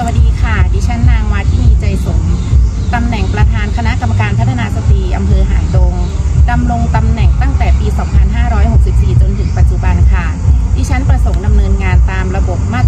สวัสดีค่ะ ดิฉันนางวาทินีใจสม ตำแหน่งประธานคณะกรรมการพัฒนาสตรีอำเภอหางดง ดำรงตำแหน่งตั้งแต่ปี 2564 จนถึงปัจจุบันค่ะ ดิฉันประสงค์ดำเนินงานตามระบบมาตร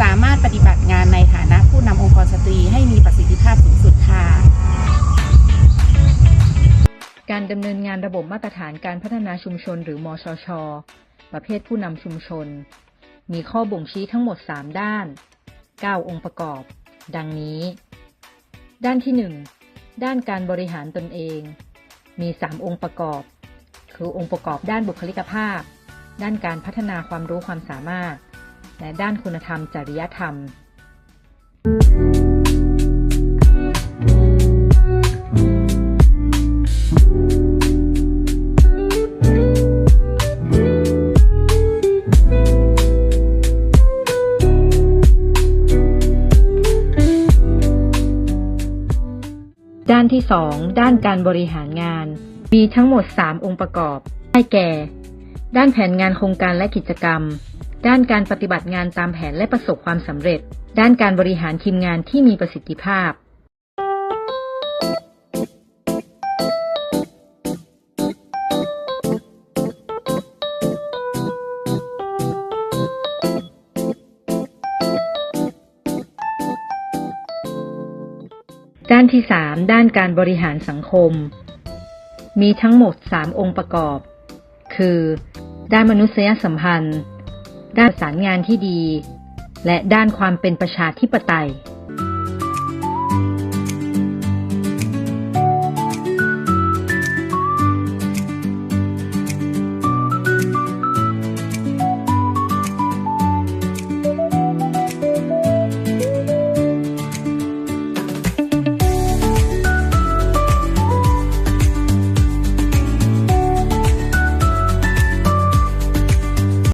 สามารถปฏิบัติงานในฐานะผู้นำองค์กรสตรีให้มีประสิทธิภาพสูงสุดค่ะ การดำเนินงานระบบมาตรฐานการพัฒนาชุมชนหรือมชช ประเภทผู้นำชุมชน มีข้อบ่งชี้ทั้งหมด 3 ด้าน 9 องค์ประกอบ ดังนี้ ด้านที่ 1 ด้านการบริหารตนเอง มี 3 องค์ประกอบ คือองค์ประกอบด้านบุคลิกภาพ ด้านการพัฒนาความรู้ความสามารถ และด้านคุณธรรมจริยธรรม ด้านที่ 2 ด้านการบริหารงาน มีทั้งหมด 3 องค์ประกอบ ได้แก่ ด้านแผนงานโครงการและกิจกรรม ด้านการปฏิบัติงานตามแผนและประสบความสำเร็จ ด้านการบริหารทีมงานที่มีประสิทธิภาพ ด้านที่ 3 ด้านการบริหารสังคม มีทั้งหมด 3 องค์ประกอบ คือ ด้านมนุษยสัมพันธ์ ด้านประสานงานที่ดี และด้านความเป็นประชาธิปไตย